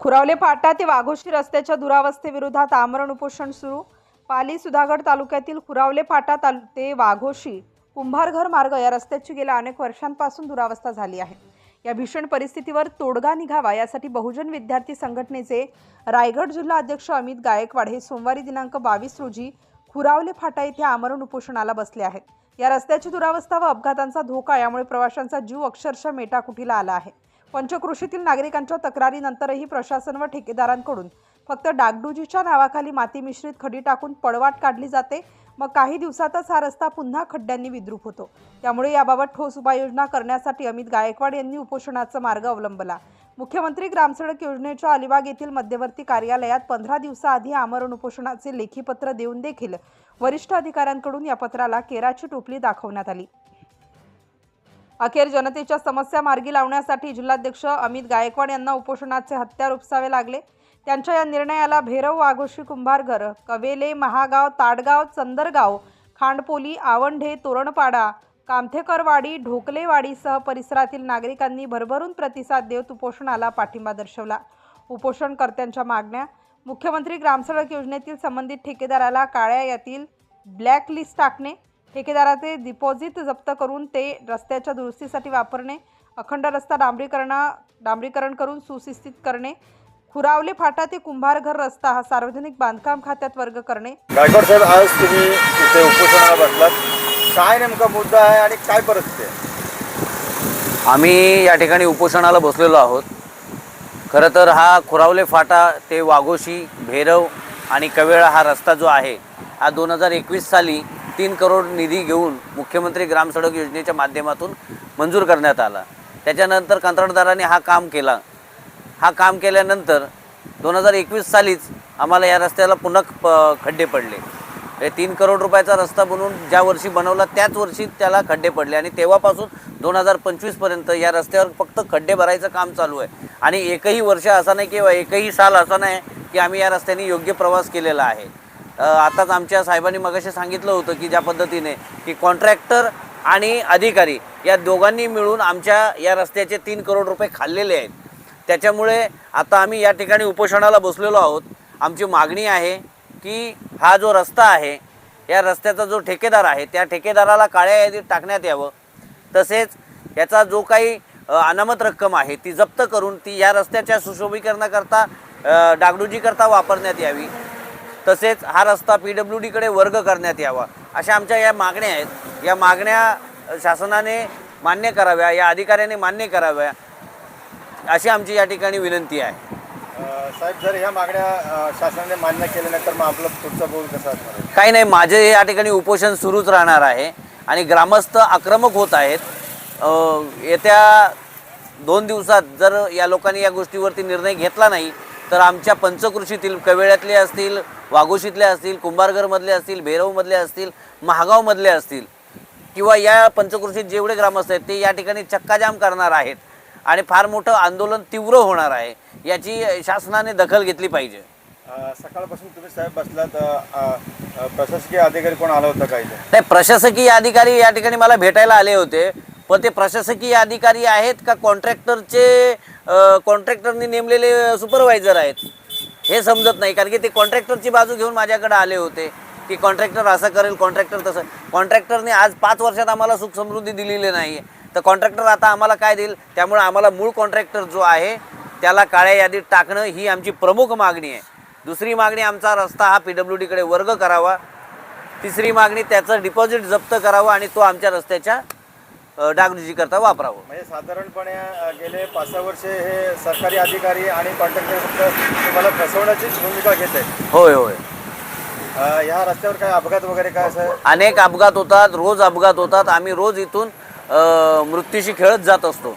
खुरावले फाटा ते वाघोशी रस्त्याच्या दुरावस्थेविरोधात आमरण उपोषण सुरू. पाली सुधागड तालुक्यातील खुरावले फाटा तालु ते वाघोशी कुंभारघर मार्ग या रस्त्याची गेल्या अनेक वर्षांपासून दुरावस्था झाली आहे. या भीषण परिस्थितीवर तोडगा निघावा यासाठी बहुजन विद्यार्थी संघटनेचे रायगड जिल्हा अध्यक्ष अमित गायकवाड हे सोमवारी दिनांक बावीस रोजी खुरावले फाटा येथे आमरण उपोषणाला बसले आहेत. या रस्त्याची दुरावस्था व अपघातांचा धोका यामुळे प्रवाशांचा जीव अक्षरशः मेटाकुटीला आला आहे. पंचकृषीतील नागरिकांच्या तक्रारीनंतरही प्रशासन व ठेकेदारांकडून फक्त डागडुजीच्या नावाखाली माती मिश्रित खडी टाकून पळवाट काढली जाते. मग काही दिवसातच हा रस्ता पुन्हा खड्ड्यांनी विद्रूप होतो. त्यामुळे याबाबत ठोस उपाययोजना करण्यासाठी अमित गायकवाड यांनी उपोषणाचा मार्ग अवलंबला. मुख्यमंत्री ग्रामसडक योजनेच्या अलिबाग येथील मध्यवर्ती कार्यालयात पंधरा दिवसाआधी आमरण उपोषणाचे लेखी पत्र देऊन देखील वरिष्ठ अधिकाऱ्यांकडून या पत्राला केराची टोपली दाखवण्यात आली. अखेर जनतेच्या समस्या मार्गी लावण्यासाठी जिल्हाध्यक्ष अमित गायकवाड यांना उपोषणाचे हत्यार उपसावे लागले. त्यांच्या या निर्णयाला भैरव वाघोशी कुंभारघर कवेले महागाव ताडगाव चंदरगाव खांडपोली आवंढे तोरणपाडा कामथेकरवाडी ढोकलेवाडीसह परिसरातील नागरिकांनी भरभरून प्रतिसाद देत उपोषणाला पाठिंबा दर्शवला. उपोषणकर्त्यांच्या मागण्या मुख्यमंत्री ग्रामसडक योजनेतील संबंधित ठेकेदाराला काळ्या यातील ब्लॅक लिस्ट टाकणे ठेकेदाराचे डिपॉझिट जप्त करून ते रस्त्याच्या दुरुस्तीसाठी वापरणे अखंड रस्ता डांबरीकरणा डांबरीकरण करून सुशिस्तीत करणे खुरावले फाटा ते कुंभारघर रस्ता हा सार्वजनिक बांधकाम खात्यात वर्ग करणे. गायकवाड साहेब आज तुम्ही इथे उपोषणाला बसलात. काय नेमका मुद्दा आहे आणि काय परिस्थिती आहे? आम्ही या ठिकाणी उपोषणाला बसलेलो आहोत. खरं तर हा खुरावले फाटा ते वाघोशी भेरव आणि कवेळा हा रस्ता जो आहे हा दोन हजार एकवीस साली तीन करोड निधी घेऊन मुख्यमंत्री ग्राम सडक योजनेच्या माध्यमातून मंजूर करण्यात आला. त्याच्यानंतर कंत्राटदाराने हा काम केला. हा काम केल्यानंतर दोन हजार एकवीस सालीच आम्हाला या रस्त्याला पुन्हा प खड्डे पडले. हे तीन करोड रुपयाचा रस्ता बनवून ज्या वर्षी बनवला त्याच वर्षी त्याला खड्डे पडले. आणि तेव्हापासून दोन हजार पंचवीसपर्यंत या रस्त्यावर फक्त खड्डे भरायचं काम चालू आहे. आणि एकही वर्ष असं नाही किंवा एकही साल असा नाही की आम्ही या रस्त्याने योग्य प्रवास केलेला आहे. आताच आमच्या साहेबांनी मगाशी सांगितलं होतं की ज्या पद्धतीने की कॉन्ट्रॅक्टर आणि अधिकारी या दोघांनी मिळून आमच्या या रस्त्याचे तीन करोड रुपये खाल्लेले आहेत. त्याच्यामुळे आता आम्ही या ठिकाणी उपोषणाला बसलेलो आहोत. आमची मागणी आहे की हा जो रस्ता आहे या रस्त्याचा जो ठेकेदार आहे त्या ठेकेदाराला काळ्या यादीत टाकण्यात यावं. तसेच याचा जो काही अनामत रक्कम आहे ती जप्त करून ती या रस्त्याच्या सुशोभीकरणाकरता डागडुजीकरता वापरण्यात यावी. तसेच हा रस्ता पी डब्ल्यू डीकडे वर्ग करण्यात यावा. अशा आमच्या या मागण्या आहेत. या मागण्या शासनाने मान्य कराव्या या अधिकाऱ्याने मान्य कराव्या अशी आमची या ठिकाणी विनंती आहे. साहेब जर ह्या मागण्या शासनाने मान्य केल्या नाही तर मग आपलं पुढचा बोल कसा असणार? काही नाही माझे या ठिकाणी उपोषण सुरूच राहणार आहे आणि ग्रामस्थ आक्रमक होत आहेत. येत्या दोन दिवसात जर या लोकांनी या गोष्टीवरती निर्णय घेतला नाही तर आमच्या पंचकृषीतील कवेळ्यातले असतील वाघोशीतले असतील कुंभारघरमधले असतील भेरवमधले असतील महागावमधले असतील किंवा या पंचकृषीत जेवढे ग्रामस्थ आहेत ते या ठिकाणी चक्काजाम करणार आहेत आणि फार मोठं आंदोलन तीव्र होणार आहे याची शासनाने दखल घेतली पाहिजे. सकाळपासून तुम्ही साहेब बसलात प्रशासकीय अधिकारी कोण आला होता काय नाही प्रशासकीय अधिकारी या ठिकाणी मला भेटायला आले होते पण ते प्रशासकीय अधिकारी आहेत का कॉन्ट्रॅक्टरचे कॉन्ट्रॅक्टरनी नेमलेले सुपरवायझर आहेत? हे समजत नाही कारण की ते कॉन्ट्रॅक्टरची बाजू घेऊन माझ्याकडे आले होते की कॉन्ट्रॅक्टर असं करेल कॉन्ट्रॅक्टर तसं. कॉन्ट्रॅक्टरने आज पाच वर्षात आम्हाला सुख समृद्धी दिलेली नाही आहे तर कॉन्ट्रॅक्टर आता आम्हाला काय देईल? त्यामुळे आम्हाला मूळ कॉन्ट्रॅक्टर जो आहे त्याला काळ्या यादीत टाकणं ही आमची प्रमुख मागणी आहे. दुसरी मागणी आमचा रस्ता हा पी डब्ल्यू डीकडे वर्ग करावा. तिसरी मागणी त्याचं डिपॉझिट जप्त करावं आणि तो आमच्या रस्त्याच्या डागडुजीकरता वापरावं. म्हणजे साधारणपणे गेले पाच सहा वर्षे हे सरकारी अधिकारी आणि कॉन्ट्रॅक्टर तुम्हाला फसवण्याचीच भूमिका घेत आहेत. होय होय. ह्या रस्त्यावर काय अपघात वगैरे काय असं? अनेक अपघात होतात रोज अपघात होतात. आम्ही रोज इथून मृत्यूशी खेळत जात असतो.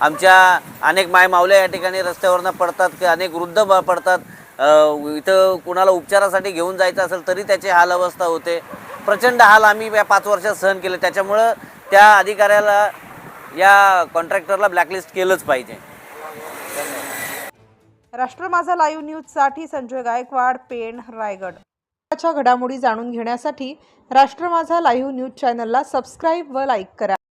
आमच्या अनेक मायमावल्या या ठिकाणी रस्त्यावरनं पडतात की अनेक वृद्ध पडतात. इथं कुणाला उपचारासाठी घेऊन जायचं असेल तरी त्याची हाल अवस्था होते. प्रचंड हाल आम्ही या पाच वर्षात सहन केले. त्याच्यामुळं त्या अधिकाऱ्याला या कॉन्ट्रॅक्टरला ब्लॅकलिस्ट केलंच पाहिजे. राष्ट्र माझा लाईव्ह न्यूजसाठी संजय गायकवाड पेण रायगड. घडामोडी जाणून घेण्यासाठी राष्ट्र माझा लाईव्ह न्यूज चॅनलला सबस्क्राईब व लाईक करा.